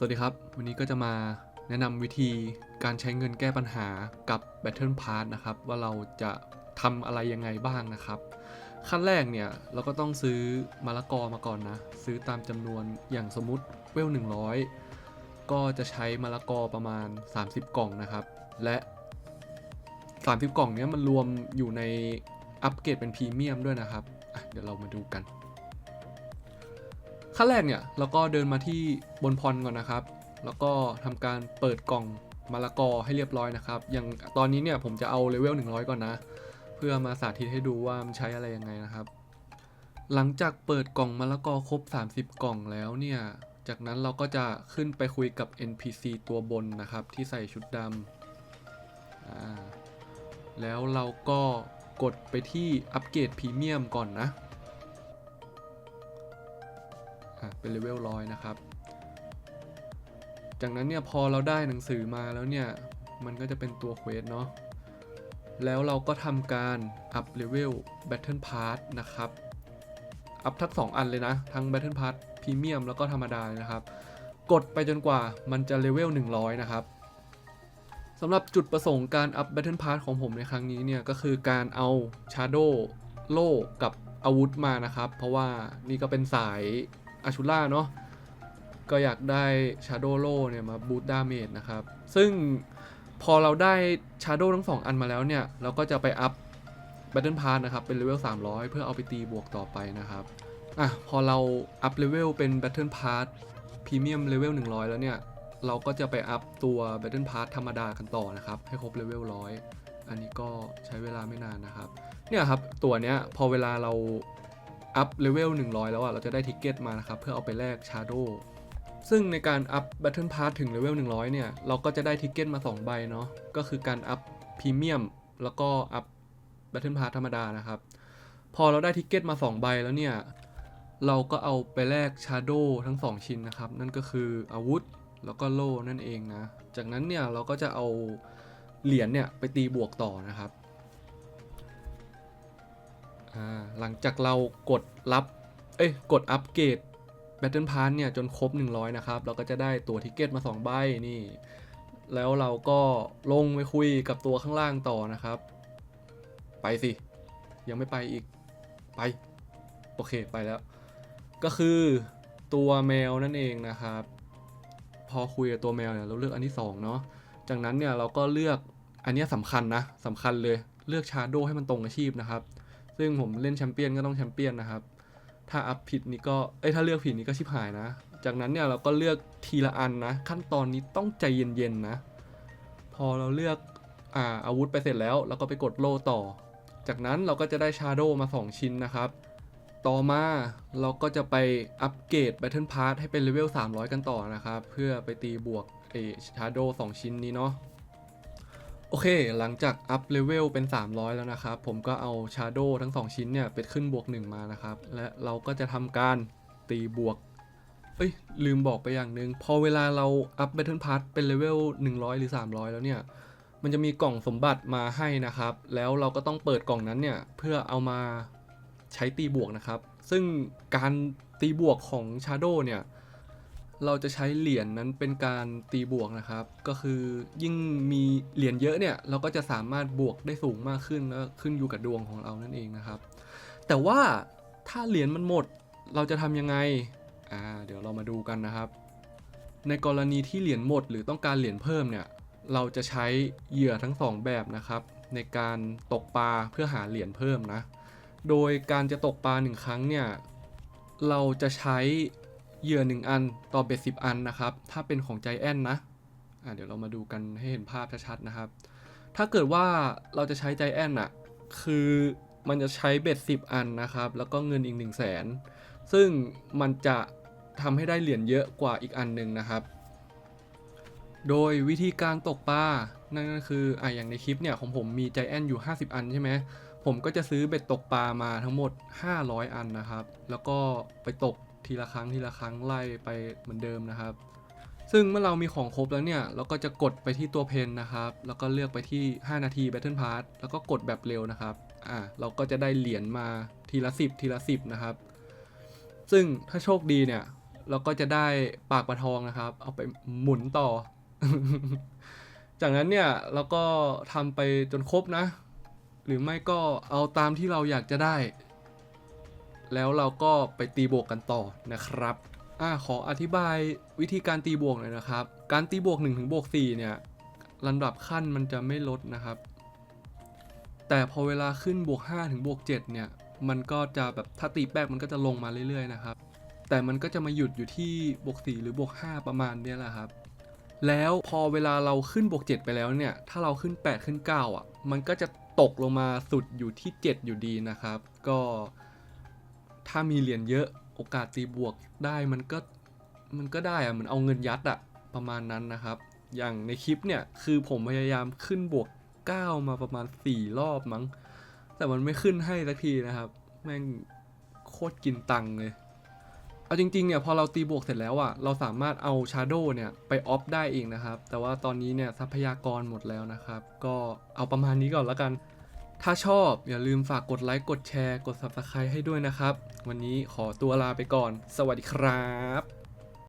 สวัสดีครับ วันนี้ก็จะมาแนะนำวิธีการใช้เงินแก้ปัญหากับ Battle Pass นะครับ ว่าเราจะทำอะไรยังไงบ้างนะครับ ขั้นแรกเนี่ยเราก็ต้องซื้อมะละกอมาก่อนนะ ซื้อตามจำนวนอย่างสมมุติเวล 100 ก็จะใช้มะละกอประมาณ 30 กล่องนะครับ และ 30 กล่องเนี้ยมันรวมอยู่ในอัปเกรดเป็นพรีเมียมด้วยนะครับเดี๋ยวเรามาดูกัน ขั้นแรกเนี่ยเราก็เดินมาที่บนพรก่อนนะครับ แล้วก็ทำการเปิดกล่องมะละกอให้เรียบร้อยนะครับ อย่างตอนนี้เนี่ยผมจะเอาเลเวล100 ก่อนนะ เพื่อมาสาธิตให้ดูว่ามันใช้อะไรยังไงนะครับ หลังจากเปิดกล่องมะละกอครบ 30 กล่องแล้วเนี่ย จากนั้นเราก็จะขึ้นไปคุยกับ NPC ตัวบนนะครับ ที่ใส่ชุดดำแล้วเราก็กดไปที่อัปเกรดพรีเมียมก่อนนะ เป็นเลเวลร้อยนะครับ จากนั้นเนี่ยพอเราได้หนังสือมาแล้วเนี่ย มันก็จะเป็นตัวเควสเนาะ แล้วเราก็ทำการอัพเลเวล Battle Pass นะครับ อัพทั้งสองอันเลยนะ ทั้ง Battle Pass พรีเมียมแล้วก็ธรรมดานะครับ กดไปจนกว่ามันจะเลเวล 100 นะครับสำหรับจุดประสงค์การอัพ Battle Pass ของผมในครั้งนี้เนี่ย ก็คือการเอา Shadow โล่กับอาวุธมานะครับ เพราะว่านี่ก็เป็นสาย อาชูล่าเนาะก็อยากได้ Shadow โลเนี่ยมาบูตดาเมจนะครับ ซึ่งพอเราได้ Shadow ทั้งสองอันมาแล้วเนี่ย เราก็จะไปอัพ Battle Pass นะครับ เป็นเลเวล 300 เพื่อเอาไปตีบวกต่อไปนะครับ อะ พอเราอัพเลเวลเป็น Battle Pass พรีเมียมเลเวล 100 แล้วเนี่ย เราก็จะไปอัพตัว Battle Pass ธรรมดากันต่อนะครับ ให้ครบเลเวล 100 อันนี้ก็ใช้เวลาไม่นานนะครับ เนี่ยครับ ตัวเนี้ยพอเวลาเรา อัพเลเวล100 แล้วอะเราจะได้ทิกเก็ตมานะครับเพื่อเอาไปแลก Shadow ซึ่งในการอัพ Battle Pass ถึงเลเวล100 เนี่ย เราก็จะได้ทิกเก็ตมา 2 ใบเนาะก็คือการอัพพรีเมียมแล้วก็อัพ Battle Pass ธรรมดานะครับ พอเราได้ทิกเก็ตมา 2 ใบแล้วเนี่ย เราก็เอาไปแลก Shadow ทั้ง 2 ชิ้นนะครับ นั่นก็คืออาวุธแล้วก็โล่นั่นเองนะ จากนั้นเนี่ยเราก็จะเอาเหรียญเนี่ยไปตีบวกต่อนะครับ หลังจากเรากดรับ เอ้ย กดอัปเกรด Battle Pass เนี่ยจนครบ 100 นะครับ เราก็จะได้ตัวทิกเก็ตมา 2 ใบนี่ แล้วเราก็ลงไปคุยกับตัวข้างล่างต่อนะครับ ไปสิ ยังไม่ไปอีก ไป โอเคไปแล้ว ก็คือตัวแมวนั่นเองนะครับ พอคุยกับตัวแมวเนี่ยเราเลือกอันที่ 2 เนาะจากนั้นเนี่ยเราก็เลือกอันนี้สำคัญนะสำคัญเลยเลือกชาโดให้มันตรงอาชีพนะครับ ซึ่งผมเล่นแชมเปี้ยนก็ต้องแชมเปี้ยนนะครับ ถ้าอัพผิดนี่ก็ เอ้ย ถ้าเลือกผิดนี่ก็ชิบหายนะ จากนั้นเนี่ยเราก็เลือกทีละอันนะ ขั้นตอนนี้ต้องใจเย็นๆนะ พอเราเลือกอ่าอาวุธไปเสร็จแล้วเราก็ไปกดโล่ต่อ จากนั้นเราก็จะได้ชาโดมา 2 ชิ้นนะครับ ต่อมาเราก็จะไปอัปเกรด Battle Pass ให้เป็นเลเวล300 กันต่อนะครับ เพื่อไปตีบวกเอชาโด2ชิ้นนี้เนาะ โอเค หลังจากอัพเลเวลเป็น 300 แล้วนะครับ ผมก็เอา Shadow ทั้ง 2 ชิ้นเนี่ยไปขึ้นบวก 1 มานะครับ และเราก็จะทำการตีบวก เอ้ย ลืมบอกไปอย่างหนึ่งพอเวลาเราอัพ Battle Pass เป็นเลเวล 100 หรือ 300 แล้วเนี่ย มันจะมีกล่องสมบัติมาให้นะครับ แล้วเราก็ต้องเปิดกล่องนั้นเนี่ย เพื่อเอามาใช้ตีบวกนะครับ ซึ่งการตีบวกของ Shadow เนี่ย เราจะใช้เหรียญนั้นเป็นการตีบวกนะครับ ก็คือยิ่งมีเหรียญเยอะเนี่ย เราก็จะสามารถบวกได้สูงมากขึ้นแล้วขึ้นอยู่กับดวงของเรานั่นเองนะครับ แต่ว่าถ้าเหรียญมันหมดเราจะทำยังไงอ่าเดี๋ยวเรามาดูกันนะครับ ในกรณีที่เหรียญหมดหรือต้องการเหรียญเพิ่มเนี่ยเราจะใช้เหยื่อทั้งสองแบบนะครับ ในการตกปลาเพื่อหาเหรียญเพิ่มนะ โดยการจะตกปลาหนึ่งครั้งเนี่ยเราจะใช้ เหยื่อ 1 อันต่อเบ็ด10 อันนะครับ ถ้าเป็นของใจแอนนะอะเดี๋ยวเรามาดูกันให้เห็นภาพชัดๆนะครับ ถ้าเกิดว่าเราจะใช้ใจแอนอะคือมันจะใช้เบ็ด10 อันนะครับ แล้วก็เงินอีก 1 0 0 0 0แสนซึ่งมันจะทำให้ได้เหรียญเยอะกว่าอีกอันหนึ่งนะครับ โดยวิธีการตกปลา นั่นก็คืออะอย่างในคลิปเนี่ยของผมมีใจแอนอยู่ 50 อันใช่ไหมผมก็จะซื้อเบ็ดตกปลามาทั้งหมด 500 อันนะครับ แล้วก็ไปตก ทีละครั้งทีละครั้งไล่ไปเหมือนเดิมนะครับ ซึ่งเมื่อเรามีของครบแล้วเนี่ยเราก็จะกดไปที่ตัวเพนนะครับ แล้วก็เลือกไปที่ 5 นาที Battle Pass แล้วก็กดแบบเร็วนะครับอ่าเราก็จะได้เหรียญมาทีละ 10 ทีละ 10 นะครับ ซึ่งถ้าโชคดีเนี่ยแล้วก็จะได้ปากปลาทองนะครับ เอาไปหมุนต่อ จากนั้นเนี่ยเราก็ทำไปจนครบนะ หรือไม่ก็เอาตามที่เราอยากจะได้ แล้วเราก็ไปตีบวกกันต่อนะครับอ่าขออธิบายวิธีการตีบวกหน่อยนะครับ การตีบวก1ถึงบวก4เนี่ยลำดับขั้นมันจะไม่ลดนะครับ แต่พอเวลาขึ้นบวก5ถึงบวก7เนี่ยมันก็จะแบบถ้าตีแป๊กมันก็จะลงมาเรื่อยๆนะครับ แต่มันก็จะมาหยุดอยู่ที่บวก4หรือบวก5ประมาณเนี้ยแหละครับแล้วพอเวลาเราขึ้นบวก7ไปแล้วเนี่ย ถ้าเราขึ้น 8 ขึ้น 9 อะ มันก็จะตกลงมาสุดอยู่ที่ 7 อยู่ดีนะครับ ก็ ถ้ามีเหรียญเยอะโอกาสตีบวกได้มันก็มันก็ได้อะเหมือนเอาเงินยัดอะประมาณนั้นนะครับ อย่างในคลิปเนี่ยคือผมพยายามขึ้นบวก 9 มาประมาณ 4 รอบมั้ง แต่มันไม่ขึ้นให้สักทีนะครับ แม่งโคตรกินตังค์เลย เอาจริงๆเนี่ยพอเราตีบวกเสร็จแล้วอะ่ะเราสามารถเอาชาร์โดเนี่ยไปออฟได้เองนะครับ แต่ว่าตอนนี้เนี่ยทรัพยากรหมดแล้วนะครับ ก็เอาประมาณนี้ก่อนแล้วกัน ถ้าชอบอย่าลืมฝากกดไลค์ กดแชร์ กด Subscribe ให้ด้วยนะครับ วันนี้ขอตัวลาไปก่อน สวัสดีครับ